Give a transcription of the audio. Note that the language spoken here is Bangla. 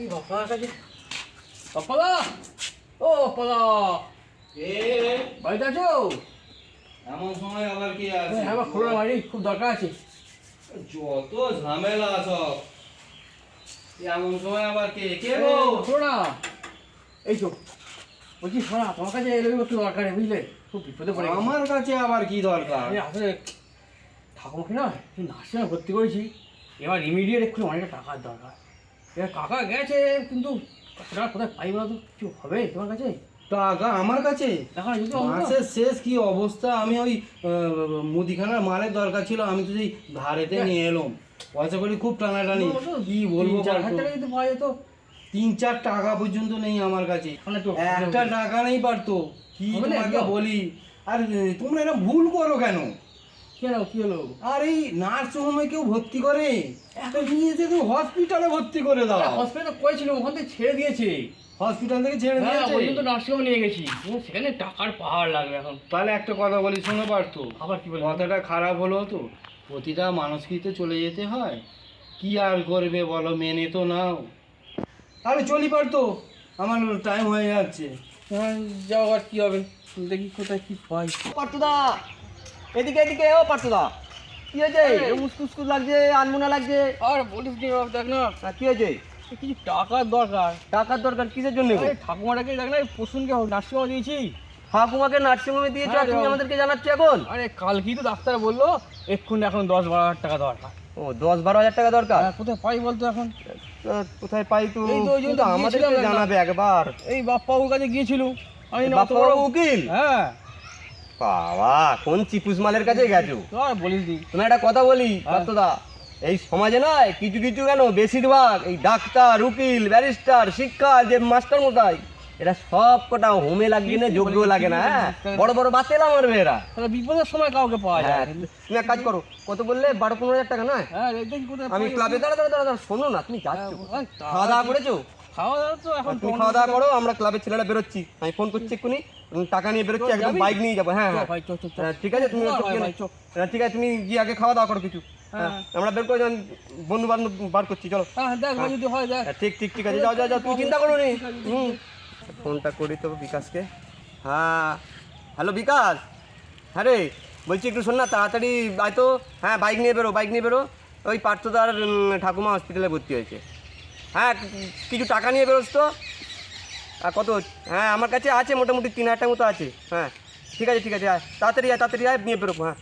এই বাপার কাছে বাপাদা ও বাপাদা এ বাড়িতে আছো? এমন সময় আবার কি আছে? হ্যাঁ আমার খোলা বাড়ি খুব দরকার আছে। যত ঝামেলা সব। এমন সময় আবার কে? কে গো? শোনো এই তো বলছি শোনা তোমার কাছে এলো একটু দরকার বুঝলে? খুব বিপদে পড়ে আমার কাছে আবার কি দরকার? আসলে ঠাকুমাকে না নার্সিংহোমে ভর্তি করেছি। এবার ইমিডিয়েট একটু অনেকটা টাকার দরকার। এবার কাকা গেছে কিন্তু টাকা কোথায় পাই বলো তো? কিছু হবে তোমার কাছে? টাকা আমার কাছে? মাসের শেষ কি অবস্থা? আমি ওই মুদিখানার মালের দরকার ছিল আমি তো সেই ধারেতে নিয়ে এলাম। পয়সা করি খুব টানাটানি। কি বলব তিন চার টাকা যদি পাওয়া যেত। তিন চার টাকা পর্যন্ত নেই আমার কাছে। একটা টাকা নেই পারতো। কি তোমাকে বলি? আর তোমরা এটা ভুল করো কেন? কেন কি হলো? আর এই নার্সিং হোমে কেউ ভর্তি করে? একটা নিয়ে যেতে হসপিটালে ভর্তি করে দাও। হসপিটাল করেছিল ওখান থেকে ছেড়ে দিয়েছে। হসপিটাল থেকে ছেড়ে দিয়েছে? পর্যন্ত নার্সিংহোমে নিয়ে গেছি। সেখানে টাকার পাহাড় লাগবে এখন। তাহলে একটা কথা বলি শোনো পারতো আবার কি বলব? কথাটা খারাপ হলো তো। প্রতিটা মানুষকেই তো চলে যেতে হয়। কি আর করবে বলো মেনে তো নাও। আরে চলি পারতো আমার টাইম হয়ে যাচ্ছে। হ্যাঁ যাও আর কি হবে? দেখি কোথায় কি পাই। পার্থদা! এদিকে এদিকে ও পার্থদা কি হয়েছে? উস্কুস্কুস লাগছে আনমোনা লাগছে। আর বলিস বাবা, দেখ না। কি হয়েছে? কিছু টাকার দরকার। টাকার দরকার কিসের জন্য ঠাকুমাটাকে দেখ না পশুনকে নার্সিংহোমে দিয়েছি। ঠাকুমাকে নার্সিংহোমে দিয়েছ আর হ্যাঁ, তুমি আমাদেরকে জানাচ্ছ এখন? আরে কালকেই তো ডাক্তার বলল এক্ষুনি এখন দশ বারো হাজার টাকা দরকার। ও দশ বারো হাজার টাকা দরকার? হ্যাঁ, কোথায় পাই বলতো এখন? কোথায় পাই তো আমাদেরকে জানাবে একবার। এই বাপ্পাবুর কাছে গিয়েছিল। আমি না অত বাপ্পা বড়- বাবু উকিল? হ্যাঁ। বাবা কোন চিপুস মালের কাছে গেছো? বলিস তুমি একটা কথা বলি হ্যাঁ। এই সমাজে নয় কিছু কিছু কেন বেশিরভাগ এই ডাক্তার উকিল ব্যারিস্টার শিক্ষা যে মাস্টার মশাই এরা সব কটা হোমে লাগিয়ে না যোগ্য লাগে না হ্যাঁ? বড় বড় বাতেলা মারবে এরা। বিপদের সময় কাউকে পাওয়া যায়। হ্যাঁ তুমি এক কাজ করো কত বললে বারো পনেরো হাজার টাকা নয়? হ্যাঁ আমি ক্লাবে দাঁড়া দাঁড়া দাঁড়া শোনো না তুমি যাচ্ছ। খাওয়া দাওয়া করেছ? খাওয়া দাওয়া তো এখন তুমি খাওয়া দাওয়া করো আমরা ক্লাবের ছেলেরা বেরোচ্ছি। আমি ফোন করছি এক্ষুনি। টাকা নিয়ে বেরোচ্ছি একদম বাইক নিয়ে যাব হ্যাঁ হ্যাঁ। ঠিক আছে তুমি ঠিক আছে তুমি গিয়ে আগে খাওয়া দাওয়া করো কিছু। হ্যাঁ। হ্যাঁ। আমরা বের করে বন্ধু বান্ধব বার করছি চলো। হ্যাঁ ঠিক ঠিক ঠিক আছে যাও যাও যাও তুমি চিন্তা করো নি। হুম। ফোনটা করি তো বিকাশকে। হ্যাঁ। হ্যালো বিকাশ। হ্যাঁ রে বলছি একটু শোন না তাড়াতাড়ি আয় তো। হ্যাঁ বাইক নিয়ে বেরো বাইক নিয়ে বেরো। ওই পার্থদার ঠাকুমা হসপিটালে ভর্তি হয়েছে। হ্যাঁ কিছু টাকা নিয়ে বেরোস তো। আর কত? হ্যাঁ আমার কাছে আছে মোটামুটি তিন হাজার টাকা মতো আছে। হ্যাঁ ঠিক আছে ঠিক আছে, আয়। তাড়াতাড়ি আয় তাড়াতাড়ি আয়, নিয়ে বেরোবো হ্যাঁ।